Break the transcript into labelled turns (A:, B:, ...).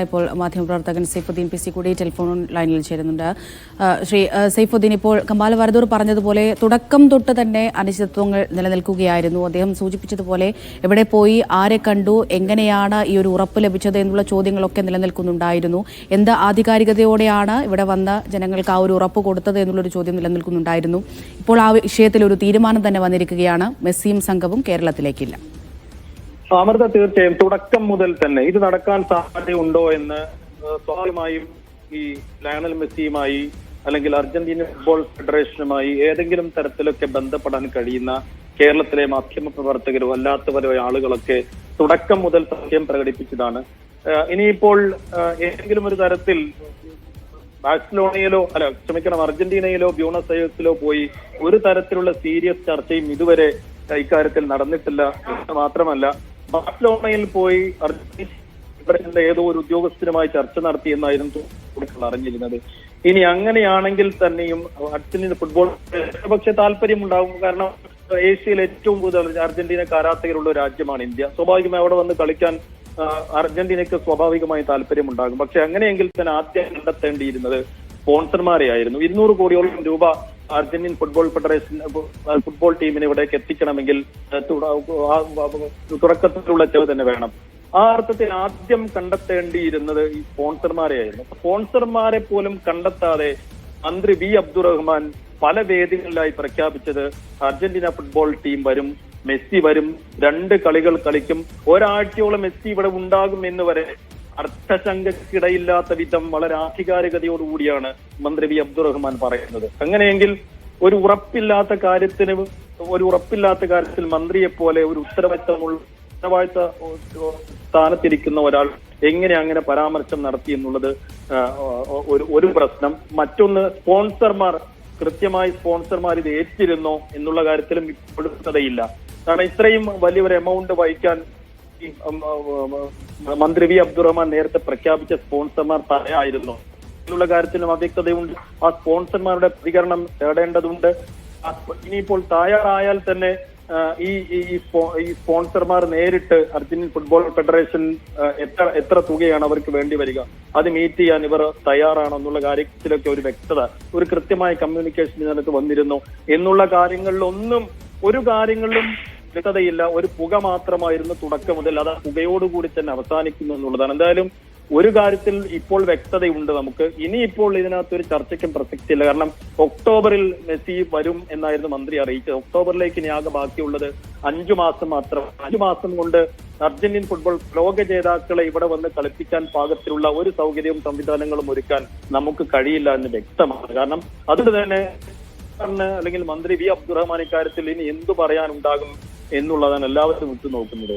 A: ഇപ്പോൾ മാധ്യമപ്രവർത്തകൻ Saifuddin P C കൂടി ടെലിഫോൺ ലൈനിൽ ചേരുന്നുണ്ട്. ശ്രീ സൈഫുദ്ദീൻ ഇപ്പോൾ കമാൽ വരദൂർ പറഞ്ഞതുപോലെ തുടക്കം തൊട്ട് തന്നെ അനിശ്ചിതത്വങ്ങൾ നിലനിൽക്കുകയായിരുന്നു. അദ്ദേഹം സൂചിപ്പിച്ചതുപോലെ എവിടെ പോയി ആരെ കണ്ടു എങ്ങനെയാണ് ഈ ഒരു ഉറപ്പ് ലഭിച്ചത് എന്നുള്ള ചോദ്യങ്ങളൊക്കെ നിലനിൽക്കുന്നുണ്ടായിരുന്നു. എന്ത് ആധികാരികതയോടെയാണ് ഇവിടെ വന്ന ജനങ്ങൾക്ക് ആ ഒരു ഉറപ്പ് കൊടുത്തത് എന്നുള്ളൊരു ചോദ്യം നിലനിൽക്കുന്നുണ്ടായിരുന്നു. ഇപ്പോൾ ആ വിഷയത്തിൽ ഒരു തീരുമാനം തന്നെ വന്നിരിക്കുകയാണ്. മെസ്സിയും സംഘവും കേരളത്തിലേക്കില്ല.
B: അമൃത തീർച്ചയായും തുടക്കം മുതൽ തന്നെ ഇത് നടക്കാൻ സാധ്യതയുണ്ടോ എന്ന് സ്വാഭാവികമായും ഈ ലയണൽ മെസ്സിയുമായി അല്ലെങ്കിൽ അർജന്റീന ഫുട്ബോൾ ഫെഡറേഷനുമായി ഏതെങ്കിലും തരത്തിലൊക്കെ ബന്ധപ്പെടാൻ കഴിയുന്ന കേരളത്തിലെ മാധ്യമ പ്രവർത്തകരോ അല്ലാത്തവരോ ആളുകളൊക്കെ തുടക്കം മുതൽ സത്യം പ്രകടിപ്പിച്ചതാണ്. ഇനിയിപ്പോൾ ഏതെങ്കിലും ഒരു തരത്തിൽ ബാഴ്സലോണയിലോ അല്ല ക്ഷമിക്കണം അർജന്റീനയിലോ ബ്യൂണസ് അയേഴ്സിലോ പോയി ഒരു തരത്തിലുള്ള സീരിയസ് ചർച്ചയും ഇതുവരെ ഇക്കാര്യത്തിൽ നടന്നിട്ടില്ല മാത്രമല്ല ബാഴ്സലോണയിൽ പോയി അർജന്റീന ഏതോ ഒരു ഉദ്യോഗസ്ഥരുമായി ചർച്ച നടത്തി എന്നായിരുന്നു കൂടുതൽ അറിഞ്ഞിരുന്നത്. ഇനി അങ്ങനെയാണെങ്കിൽ തന്നെയും അർജന്റീന ഫുട്ബോൾ പക്ഷെ താല്പര്യമുണ്ടാകും കാരണം ഏഷ്യയിൽ ഏറ്റവും കൂടുതൽ അർജന്റീന ആരാധകരുള്ള രാജ്യമാണ് ഇന്ത്യ. സ്വാഭാവികമായി അവിടെ വന്ന് കളിക്കാൻ അർജന്റീനയ്ക്ക് സ്വാഭാവികമായി താല്പര്യമുണ്ടാകും. പക്ഷെ അങ്ങനെയെങ്കിൽ തന്നെ ആദ്യം കണ്ടെത്തേണ്ടിയിരുന്നത് സ്പോൺസർമാരെയായിരുന്നു. ഇരുന്നൂറ് കോടിയോളം രൂപ അർജന്റീൻ ഫുട്ബോൾ ഫെഡറേഷൻ ഫുട്ബോൾ ടീമിനെ ഇവിടേക്ക് എത്തിക്കണമെങ്കിൽ തുടക്കത്തിലുള്ള ചെലവ് തന്നെ വേണം. ആ അർത്ഥത്തിൽ ആദ്യം കണ്ടെത്തേണ്ടിയിരുന്നത് ഈ സ്പോൺസർമാരെയായിരുന്നു. സ്പോൺസർമാരെ പോലും കണ്ടെത്താതെ മന്ത്രി വി അബ്ദുറഹ്മാൻ പല വേദികളിലായി പ്രഖ്യാപിച്ചത് അർജന്റീന ഫുട്ബോൾ ടീം വരും മെസ്സി വരും രണ്ട് കളികൾ കളിക്കും ഒരാഴ്ചയോളം മെസ്സി ഇവിടെ ഉണ്ടാകും എന്ന് വരെ അർത്ഥശങ്കയ്ക്കിടയില്ലാത്ത വിധം വളരെ ആധികാരികതയോടുകൂടിയാണ് മന്ത്രി വി അബ്ദുറഹ്മാൻ പറയുന്നത്. അങ്ങനെയെങ്കിൽ ഒരു ഉറപ്പില്ലാത്ത കാര്യത്തിന് ഒരു ഉറപ്പില്ലാത്ത കാര്യത്തിൽ മന്ത്രിയെ പോലെ ഒരു ഉത്തരവാദിത്തമുള്ള ഉത്തരവാദിത്ത സ്ഥാനത്തിരിക്കുന്ന ഒരാൾ എങ്ങനെ അങ്ങനെ പരാമർശം നടത്തി എന്നുള്ളത് ഒരു ഒരു പ്രശ്നം. മറ്റൊന്ന് സ്പോൺസർമാർ കൃത്യമായി സ്പോൺസർമാർ ഇത് ഏറ്റിരുന്നോ എന്നുള്ള കാര്യത്തിലും ഇപ്പോഴും വ്യക്തതയില്ല കാരണം ഇത്രയും വലിയൊരു എമൗണ്ട് വഹിക്കാൻ മന്ത്രി വി അബ്ദുറഹ്മാൻ നേരത്തെ പ്രഖ്യാപിച്ച സ്പോൺസർമാർ തയ്യായിരുന്നു എന്നുള്ള കാര്യത്തിലും അവ്യക്തതയുണ്ട്. ആ സ്പോൺസർമാരുടെ പ്രതികരണം തേടേണ്ടതുണ്ട് ഇനിയിപ്പോൾ തയ്യാറായാൽ തന്നെ ഈ ഈ സ്പോൺസർമാർ നേരിട്ട് അർജന്റീൻ ഫുട്ബോൾ ഫെഡറേഷൻ എത്ര എത്ര തുകയാണ് അവർക്ക് വേണ്ടി വരിക? അത് മീറ്റ് ചെയ്യാൻ ഇവർ തയ്യാറാണോ എന്നുള്ള കാര്യത്തിലൊക്കെ ഒരു വ്യക്തത ഒരു കൃത്യമായ കമ്മ്യൂണിക്കേഷൻ ഇതിനകത്ത് വന്നിരുന്നു. എന്നുള്ള കാര്യങ്ങളിലൊന്നും ഒരു കാര്യങ്ങളിലും വ്യക്തതയില്ല. ഒരു പുക മാത്രമായിരുന്നു തുടക്കം മുതൽ അത് പുകയോടുകൂടി തന്നെ അവസാനിക്കുന്നു എന്നുള്ളതാണ്. എന്തായാലും ഒരു കാര്യത്തിൽ ഇപ്പോൾ വ്യക്തതയുണ്ട് നമുക്ക്. ഇനിയിപ്പോൾ ഇതിനകത്ത് ഒരു ചർച്ചയ്ക്കും പ്രസക്തിയില്ല. കാരണം ഒക്ടോബറിൽ മെസ്സി വരും എന്നായിരുന്നു മന്ത്രി അറിയിച്ചത്. ഒക്ടോബറിലേക്ക് ഇനി ആകെ ബാക്കിയുള്ളത് അഞ്ചു മാസം മാത്രം. അഞ്ചു മാസം കൊണ്ട് അർജന്റീൻ ഫുട്ബോൾ ലോക ജേതാക്കളെ ഇവിടെ വന്ന് കളിപ്പിക്കാൻ പാകത്തിലുള്ള ഒരു സൗകര്യവും സംവിധാനങ്ങളും ഒരുക്കാൻ നമുക്ക് കഴിയില്ല എന്ന് വ്യക്തമാണ്. കാരണം അതുകൊണ്ട് തന്നെ അല്ലെങ്കിൽ മന്ത്രി വി അബ്ദുറഹ്മാൻ ഇക്കാര്യത്തിൽ ഇനി എന്തു പറയാനുണ്ടാകും? എന്നുള്ളതാണ് എല്ലാവരും ഉറ്റുനോക്കുന്നത്.